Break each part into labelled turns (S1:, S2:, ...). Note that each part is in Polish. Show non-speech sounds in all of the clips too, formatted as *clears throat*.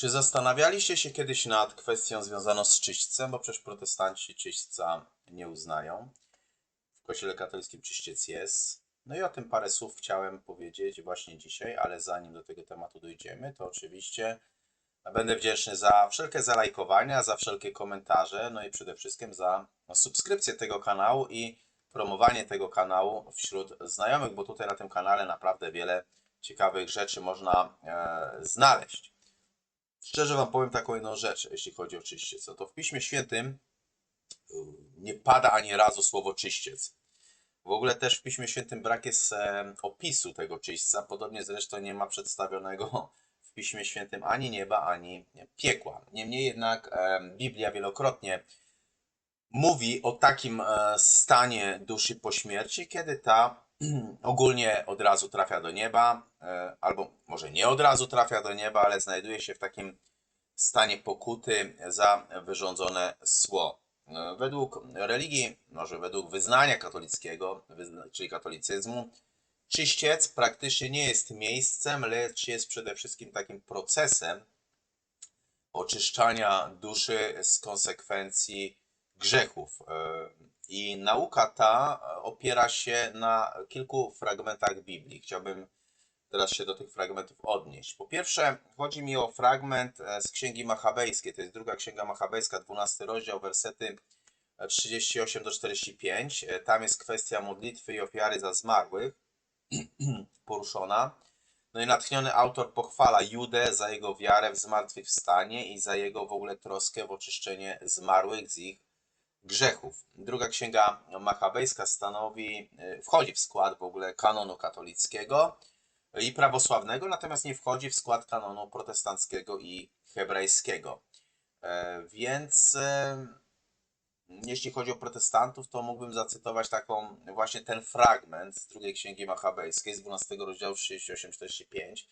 S1: Czy zastanawialiście się kiedyś nad kwestią związaną z czyśćcem, bo przecież protestanci czyśćca nie uznają. W kościele katolickim czyściec jest. No i o tym parę słów chciałem powiedzieć właśnie dzisiaj, ale zanim do tego tematu dojdziemy, to oczywiście będę wdzięczny za wszelkie zalajkowania, za wszelkie komentarze, no i przede wszystkim za subskrypcję tego kanału i promowanie tego kanału wśród znajomych, bo tutaj na tym kanale naprawdę wiele ciekawych rzeczy można e, znaleźć. Szczerze Wam powiem taką jedną rzecz, jeśli chodzi o czyściec. No to w Piśmie Świętym y, nie pada ani razu słowo czyściec. W ogóle też w Piśmie Świętym brak jest e, opisu tego czyśćca. Podobnie zresztą nie ma przedstawionego *laughs* w Piśmie Świętym ani nieba, ani piekła. Niemniej jednak e, Biblia wielokrotnie mówi o takim e, stanie duszy po śmierci, kiedy ta *clears throat* ogólnie od razu trafia do nieba, e, albo może nie od razu trafia do nieba, ale znajduje się w takim stanie pokuty za wyrządzone zło. E, Według religii, może według wyznania katolickiego, czyli katolicyzmu, czyściec praktycznie nie jest miejscem, lecz jest przede wszystkim takim procesem oczyszczania duszy z konsekwencji grzechów. E, I nauka ta opiera się na kilku fragmentach Biblii. Chciałbym teraz się do tych fragmentów odnieść. Po pierwsze, chodzi mi o fragment e, z Księgi Machabejskiej. To jest druga Księga Machabejska, 12 rozdział, wersety 38 do 45. E, Tam jest kwestia modlitwy i ofiary za zmarłych *clears throat* poruszona. No i natchniony autor pochwala Judę za jego wiarę w zmartwychwstanie i za jego w ogóle troskę w oczyszczenie zmarłych z ich grzechów. Druga księga machabejska stanowi, y, wchodzi w skład w ogóle kanonu katolickiego i prawosławnego, natomiast nie wchodzi w skład kanonu protestanckiego i hebrajskiego. E, Więc e, jeśli chodzi o protestantów, to mógłbym zacytować taką właśnie ten fragment z drugiej księgi machabejskiej z 12 rozdziału 38-45.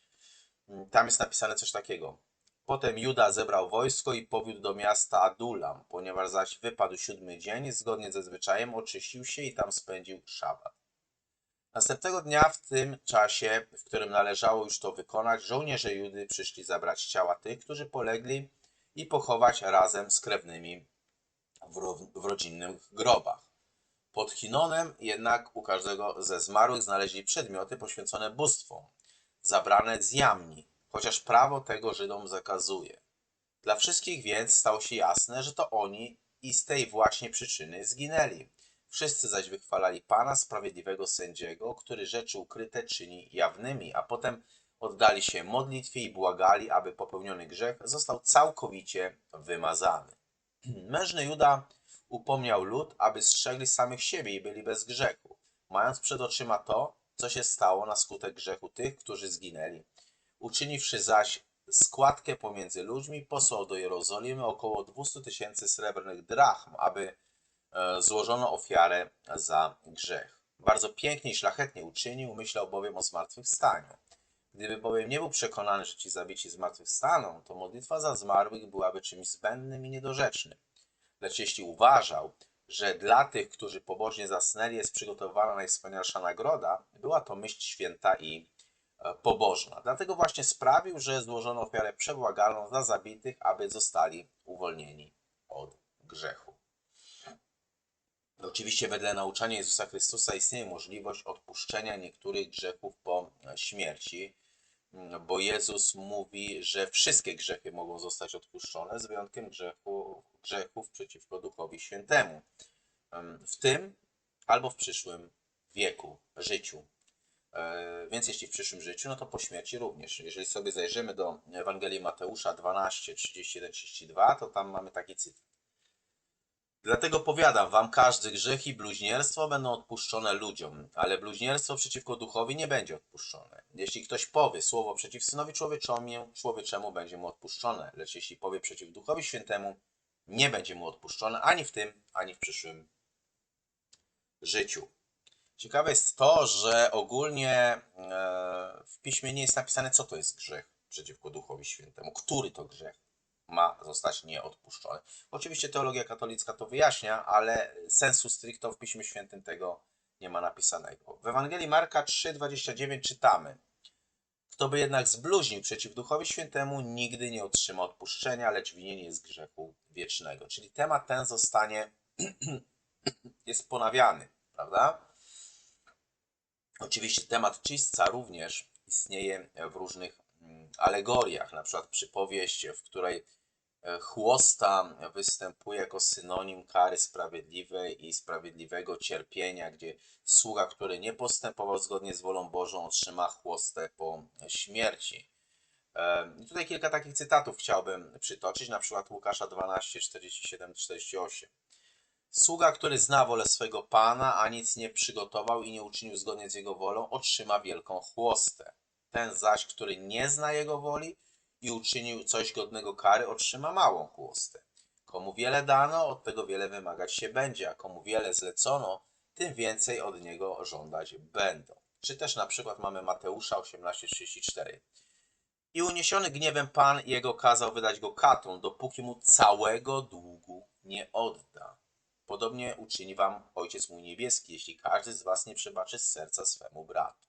S1: Tam jest napisane coś takiego. Potem Juda zebrał wojsko i powiódł do miasta Adulam, ponieważ zaś wypadł siódmy dzień, zgodnie ze zwyczajem oczyścił się i tam spędził szabat. Następnego dnia w tym czasie, w którym należało już to wykonać, żołnierze Judy przyszli zabrać ciała tych, którzy polegli i pochować razem z krewnymi w, ro- w rodzinnych grobach. Pod Hinonem jednak u każdego ze zmarłych znaleźli przedmioty poświęcone bóstwom, zabrane z jamni, chociaż prawo tego Żydom zakazuje. Dla wszystkich więc stało się jasne, że to oni i z tej właśnie przyczyny zginęli. Wszyscy zaś wychwalali Pana, sprawiedliwego sędziego, który rzeczy ukryte czyni jawnymi, a potem oddali się modlitwie i błagali, aby popełniony grzech został całkowicie wymazany. *clears throat* Mężny Juda upomniał lud, aby strzegli samych siebie i byli bez grzechu, mając przed oczyma to, co się stało na skutek grzechu tych, którzy zginęli. Uczyniwszy zaś składkę pomiędzy ludźmi, posłał do Jerozolimy około 200 tysięcy srebrnych drachm, aby e, złożono ofiarę za grzech. Bardzo pięknie i szlachetnie uczynił, myślał bowiem o zmartwychwstaniu. Gdyby bowiem nie był przekonany, że ci zabici zmartwychwstaną, to modlitwa za zmarłych byłaby czymś zbędnym i niedorzecznym. Lecz jeśli uważał, że dla tych, którzy pobożnie zasnęli, jest przygotowana najwspanialsza nagroda, była to myśl święta i pobożna. Dlatego właśnie sprawił, że złożono ofiarę przebłagalną za zabitych, aby zostali uwolnieni od grzechu. Oczywiście wedle nauczania Jezusa Chrystusa istnieje możliwość odpuszczenia niektórych grzechów po e, śmierci, m, bo Jezus mówi, że wszystkie grzechy mogą zostać odpuszczone, z wyjątkiem grzechu, grzechów przeciwko Duchowi Świętemu, Em, w tym albo w przyszłym wieku, życiu. E, Więc jeśli w przyszłym życiu, no to po śmierci również. Jeżeli sobie zajrzymy do Ewangelii Mateusza 12, 31, 32, to tam mamy taki cytat. Dlatego powiadam wam, każdy grzech i bluźnierstwo będą odpuszczone ludziom, ale bluźnierstwo przeciwko duchowi nie będzie odpuszczone. Jeśli ktoś powie słowo przeciw synowi człowieczemu, człowieczemu będzie mu odpuszczone, lecz jeśli powie przeciw duchowi świętemu, nie będzie mu odpuszczone ani w tym, ani w przyszłym życiu. Ciekawe jest to, że ogólnie e, w piśmie nie jest napisane, co to jest grzech przeciwko Duchowi Świętemu, który to grzech ma zostać nieodpuszczony. Oczywiście teologia katolicka to wyjaśnia, ale sensu stricto w Piśmie Świętym tego nie ma napisanego. W Ewangelii Marka 3,29 czytamy: Kto by jednak zbluźnił przeciw Duchowi Świętemu, nigdy nie otrzyma odpuszczenia, lecz winien jest grzechu wiecznego. Czyli temat ten zostanie, *clears throat* jest ponawiany, prawda? Oczywiście temat czystca również istnieje w różnych mm, alegoriach, na przykład przypowieść, w której e, chłosta występuje jako synonim kary sprawiedliwej i sprawiedliwego cierpienia, gdzie sługa, który nie postępował zgodnie z wolą Bożą, otrzyma chłostę po śmierci. E, I tutaj kilka takich cytatów chciałbym przytoczyć, na przykład Łukasza 12, 47, 48. Sługa, który zna wolę swego pana, a nic nie przygotował i nie uczynił zgodnie z jego wolą, otrzyma wielką chłostę. Ten zaś, który nie zna jego woli i uczynił coś godnego kary, otrzyma małą chłostę. Komu wiele dano, od tego wiele wymagać się będzie, a komu wiele zlecono, tym więcej od niego żądać będą. Czy też na przykład mamy Mateusza 18:34. I uniesiony gniewem Pan jego kazał wydać go katom, dopóki mu całego długu nie odda. Podobnie uczyni wam Ojciec mój niebieski, jeśli każdy z was nie przebaczy z serca swemu bratu.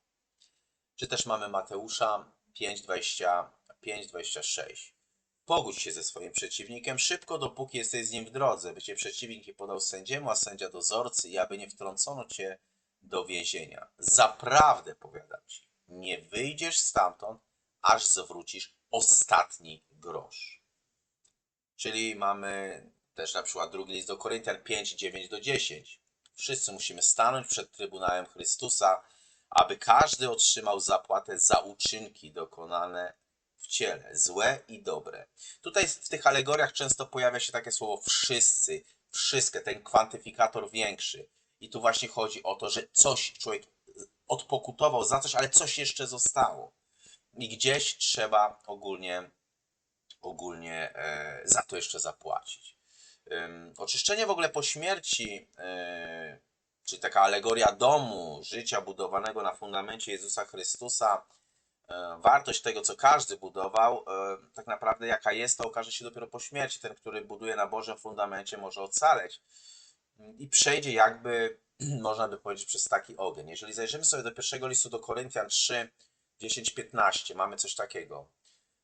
S1: Czy też mamy Mateusza 5:25-26. Pogódź się ze swoim przeciwnikiem szybko, dopóki jesteś z nim w drodze, by cię przeciwnik nie podał sędziemu, a sędzia dozorcy i aby nie wtrącono cię do więzienia. Zaprawdę powiadam ci, nie wyjdziesz stamtąd, aż zwrócisz ostatni grosz. Czyli mamy też na przykład drugi list do Koryntian 5, 9 do 10. Wszyscy musimy stanąć przed Trybunałem Chrystusa, aby każdy otrzymał zapłatę za uczynki dokonane w ciele, złe i dobre. Tutaj w tych alegoriach często pojawia się takie słowo wszyscy, wszystkie, ten kwantyfikator większy. I tu właśnie chodzi o to, że coś człowiek odpokutował za coś, ale coś jeszcze zostało. I gdzieś trzeba ogólnie, ogólnie e, za to jeszcze zapłacić. Oczyszczenie w ogóle po śmierci, yy, czyli taka alegoria domu, życia budowanego na fundamencie Jezusa Chrystusa, yy, wartość tego, co każdy budował, yy, tak naprawdę jaka jest, to okaże się dopiero po śmierci. Ten, który buduje na Bożym fundamencie, może ocaleć i przejdzie jakby, *clears throat* można by powiedzieć, przez taki ogień. Jeżeli zajrzymy sobie do pierwszego listu do Koryntian 3, 10-15, mamy coś takiego.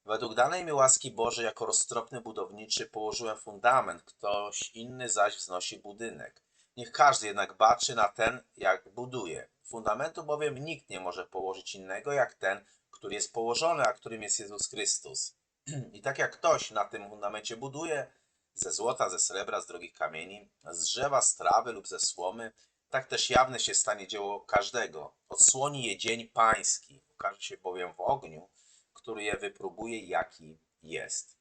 S1: Według danej mi łaski Bożej, jako roztropny budowniczy, położyłem fundament, ktoś inny zaś wznosi budynek. Niech każdy jednak baczy na ten, jak buduje. Fundamentu bowiem nikt nie może położyć innego, jak ten, który jest położony, a którym jest Jezus Chrystus. *clears throat* I tak jak ktoś na tym fundamencie buduje, ze złota, ze srebra, z drogich kamieni, z drzewa, z trawy lub ze słomy, tak też jawne się stanie dzieło każdego. Odsłoni je dzień pański, ukaże się bowiem w ogniu, który je wypróbuje, jaki jest.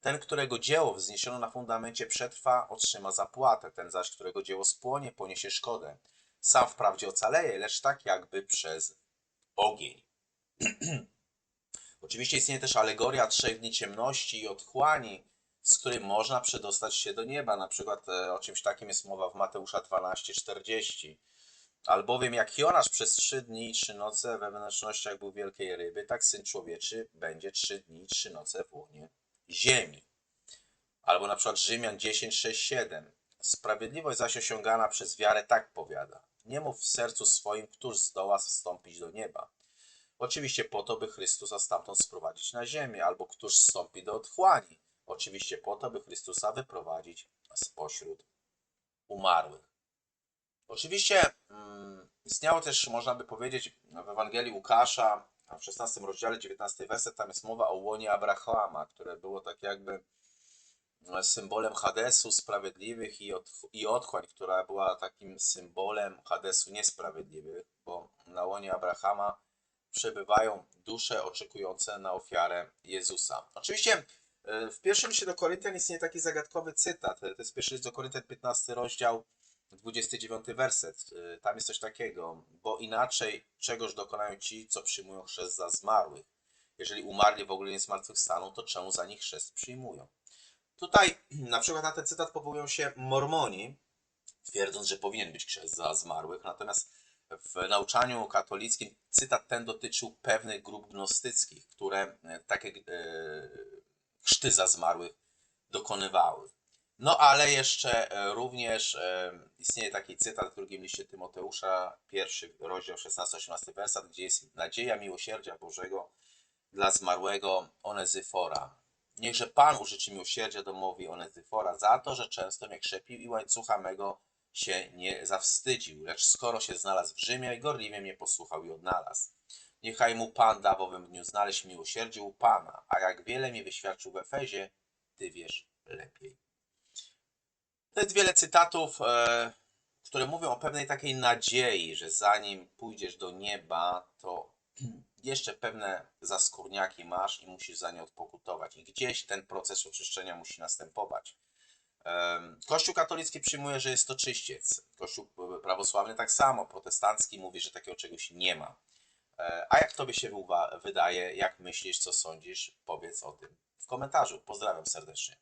S1: Ten, którego dzieło wzniesiono na fundamencie przetrwa, otrzyma zapłatę, ten zaś, którego dzieło spłonie, poniesie szkodę. Sam wprawdzie ocaleje, lecz tak jakby przez ogień. *clears throat* Oczywiście istnieje też alegoria trzech dni ciemności i otchłani, z której można przedostać się do nieba. Na przykład e, o czymś takim jest mowa w Mateusza 12:40. Albowiem jak Jonasz przez trzy dni i trzy noce we wnętrznościach był wielkiej ryby, tak Syn Człowieczy będzie trzy dni i trzy noce w łonie ziemi. Albo na przykład Rzymian 10, 6, 7. Sprawiedliwość zaś osiągana przez wiarę tak powiada. Nie mów w sercu swoim, któż zdoła wstąpić do nieba. Oczywiście po to, by Chrystusa stamtąd sprowadzić na ziemię, albo któż wstąpi do otchłani. Oczywiście po to, by Chrystusa wyprowadzić spośród umarłych. Oczywiście mm, istniało też, można by powiedzieć, w Ewangelii Łukasza, w 16 rozdziale, 19 werset, tam jest mowa o łonie Abrahama, które było tak jakby e, symbolem Hadesu sprawiedliwych i, od, i otchłań, która była takim symbolem Hadesu niesprawiedliwych, bo na łonie Abrahama przebywają dusze oczekujące na ofiarę Jezusa. Oczywiście e, w pierwszym liście do Koryntian istnieje taki zagadkowy cytat. To jest pierwszy list do Koryntian, 15 rozdział, 29 werset. Y, Tam jest coś takiego, bo inaczej czegoż dokonają ci, co przyjmują chrzest za zmarłych. Jeżeli umarli w ogóle nie zmartwychwstaną, to czemu za nich chrzest przyjmują? Tutaj *clears throat* na przykład na ten cytat powołują się mormoni, twierdząc, że powinien być chrzest za zmarłych, natomiast w nauczaniu katolickim cytat ten dotyczył pewnych grup gnostyckich, które e, takie e, chrzty za zmarłych dokonywały. No ale jeszcze e, również e, istnieje taki cytat w drugim liście Tymoteusza, pierwszy rozdział 16-18 wersat, gdzie jest nadzieja miłosierdzia Bożego dla zmarłego Onezyfora. Niechże Pan użyczy miłosierdzia domowi Onezyfora za to, że często mnie krzepił i łańcucha mego się nie zawstydził, lecz skoro się znalazł w Rzymie, gorliwie mnie posłuchał i odnalazł. Niechaj mu Pan da w owym dniu znaleźć miłosierdzie u Pana, a jak wiele mi wyświadczył w Efezie, Ty wiesz lepiej. To jest wiele cytatów, e, które mówią o pewnej takiej nadziei, że zanim pójdziesz do nieba, to jeszcze pewne zaskórniaki masz i musisz za nie odpokutować. I gdzieś ten proces oczyszczenia musi następować. Em, Kościół katolicki przyjmuje, że jest to czyściec. Kościół prawosławny tak samo. Protestancki mówi, że takiego czegoś nie ma. E, A jak tobie się wydaje, jak myślisz, co sądzisz, powiedz o tym w komentarzu. Pozdrawiam serdecznie.